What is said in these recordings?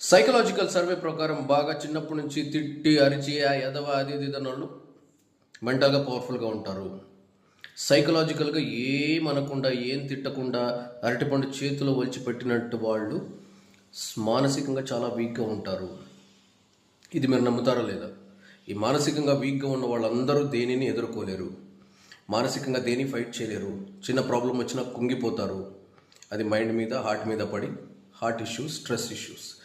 Psychological survey ప్రకారం బాగా చిన్నప్పటి నుంచి తిట్టి అరిచి ఆ ఎదవ అది ఇది వాళ్ళు మెంటల్గా పవర్ఫుల్గా ఉంటారు. సైకలాజికల్గా ఏం అనకుండా ఏం తిట్టకుండా అరటిపండు చేతిలో ఒలిచి పెట్టినట్టు వాళ్ళు మానసికంగా చాలా వీక్గా ఉంటారు. ఇది మీరు నమ్ముతారా లేదా? ఈ మానసికంగా వీక్గా ఉన్న వాళ్ళందరూ దేనిని ఎదుర్కోలేరు. మానసికంగా దేని ఫైట్ చేయలేరు. చిన్న ప్రాబ్లం వచ్చినా కుంగిపోతారు. అది మైండ్ మీద హార్ట్ మీద పడి హార్ట్ ఇష్యూస్ స్ట్రెస్ ఇష్యూస్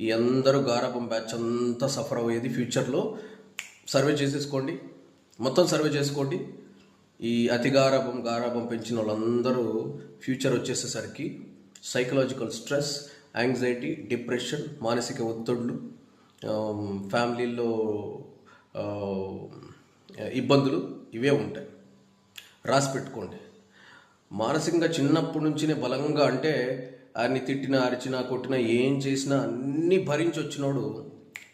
ఈ అందరూ గారాపం బ్యాచ్ అంతా సఫర్ అయ్యేది ఫ్యూచర్లో సర్వే చేసేసుకోండి. మొత్తం సర్వే చేసుకోండి. ఈ అతి గారాపం గారాపం పెంచిన వాళ్ళందరూ ఫ్యూచర్ వచ్చేసేసరికి సైకలాజికల్ స్ట్రెస్ యాంగ్జైటీ డిప్రెషన్ మానసిక ఒత్తిళ్ళు ఫ్యామిలీలో ఇబ్బందులు ఇవే ఉంటాయి. రాసి పెట్టుకోండి. మానసికంగా చిన్నప్పటి నుంచినే బలంగా అంటే ఆయన్ని తిట్టినా అరిచినా కొట్టినా ఏం చేసినా అన్నీ భరించి వచ్చినోడు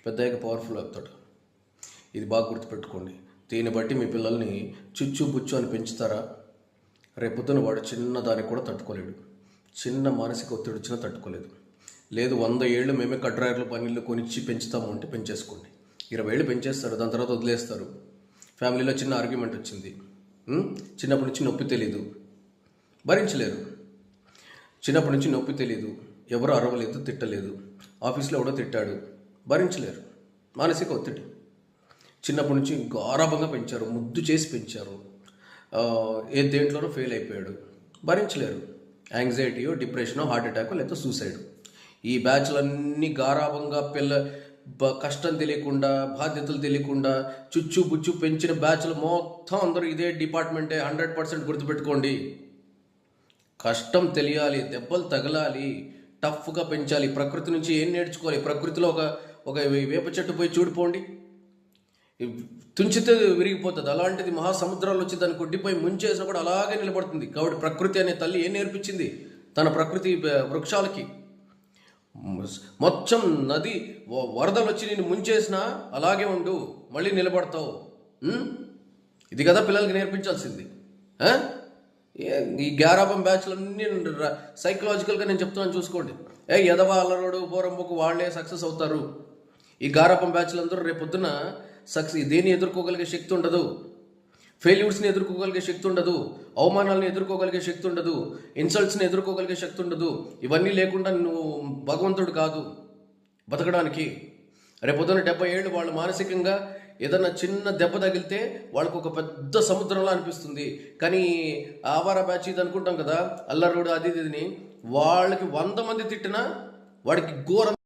పెద్దగా పవర్ఫుల్ అవుతాడు. ఇది బాగా గుర్తుపెట్టుకోండి. దీన్ని బట్టి మీ పిల్లల్ని చుచ్చు బుచ్చు అని పెంచుతారా? రేపొద్దున వాడు చిన్న దానికి కూడా తట్టుకోలేడు. చిన్న మానసిక ఒత్తిడి వచ్చినా తట్టుకోలేదు. లేదు వంద ఏళ్ళు మేమే కడ్రాయర్లు పన్నీళ్ళు కొనిచ్చి పెంచుతాము అంటే పెంచేసుకోండి. ఇరవై ఏళ్ళు పెంచేస్తారు దాని తర్వాత వదిలేస్తారు. ఫ్యామిలీలో చిన్న ఆర్గ్యుమెంట్ వచ్చింది. చిన్నప్పటి నుంచి నొప్పి తెలీదు. భరించలేరు. చిన్నప్పటి నుంచి నొప్పి తెలియదు ఎవరు అరవలేదు తిట్టలేదు. ఆఫీస్లో ఎవడో తిట్టాడు. భరించలేరు. మానసిక ఒత్తిడి. చిన్నప్పటి నుంచి గారాభంగా పెంచారు. ముద్దు చేసి పెంచారు. ఏ దేంట్లోనో ఫెయిల్ అయిపోయాడు. భరించలేరు. యాంగ్జైటీయో డిప్రెషనో హార్ట్ అటాకో లేదా సూసైడ్. ఈ బ్యాచ్లన్నీ గారాభంగా పిల్ల బ- కష్టం తెలియకుండా బాధ్యతలు తెలియకుండా చుచ్చు బుచ్చు పెంచిన బ్యాచ్లు మొత్తం అందరూ ఇదే డిపార్ట్మెంటే. హండ్రెడ్ పర్సెంట్ గుర్తుపెట్టుకోండి. కష్టం తెలియాలి దెబ్బలు తగలాలి టఫ్గా పెంచాలి. ప్రకృతి నుంచి ఏం నేర్చుకోవాలి? ప్రకృతిలో ఒక ఒక వేప చెట్టు పోయి చూడిపోండి. తుంచితే విరిగిపోతుంది. అలాంటిది మహాసముద్రాలు వచ్చి దాన్ని కొట్టిపోయి ముంచేసినా కూడా అలాగే నిలబడుతుంది. కాబట్టి ప్రకృతి అనే తల్లి ఏం నేర్పించింది? తన ప్రకృతి వృక్షాలకి. మొత్తం నది వ- వరదలు వచ్చి నేను ముంచేసినా అలాగే ఉండు. మళ్ళీ నిలబడతావు. ఇది కదా పిల్లలకి నేర్పించాల్సింది. ఈ గ్యారాబం బ్యాచ్లన్నీ సైకలాజికల్గా నేను చెప్తున్నాను చూసుకోండి. ఏ ఎదవ అల్లరోడు పోరంబుకు వాళ్ళే సక్సెస్ అవుతారు. ఈ గారాపం బ్యాచ్లందరూ రేపొద్దున సక్సెస్ దేన్ని ఎదుర్కోగలిగే శక్తి ఉండదు? ఫెయిల్యూర్స్ని ఎదుర్కోగలిగే శక్తి ఉండదు. అవమానాలను ఎదుర్కోగలిగే శక్తి ఉండదు. ఇన్సల్ట్స్ని ఎదుర్కోగలిగే శక్తి ఉండదు. ఇవన్నీ లేకుండా నువ్వు భగవంతుడు కాదు. బతకడానికి. రేపొద్దున డెబ్బై ఏళ్ళు వాళ్ళు మానసికంగా ఏదన్నా చిన్న దెబ్బ తగిలితే వాళ్ళకు ఒక పెద్ద సముద్రంలా అనిపిస్తుంది. కానీ ఆవార బ్యాచ్ ఇది అనుకుంటాం కదా అల్లరుడు అది ఇదిని వాళ్ళకి వంద మంది తిట్టినా వాడికి ఘోరం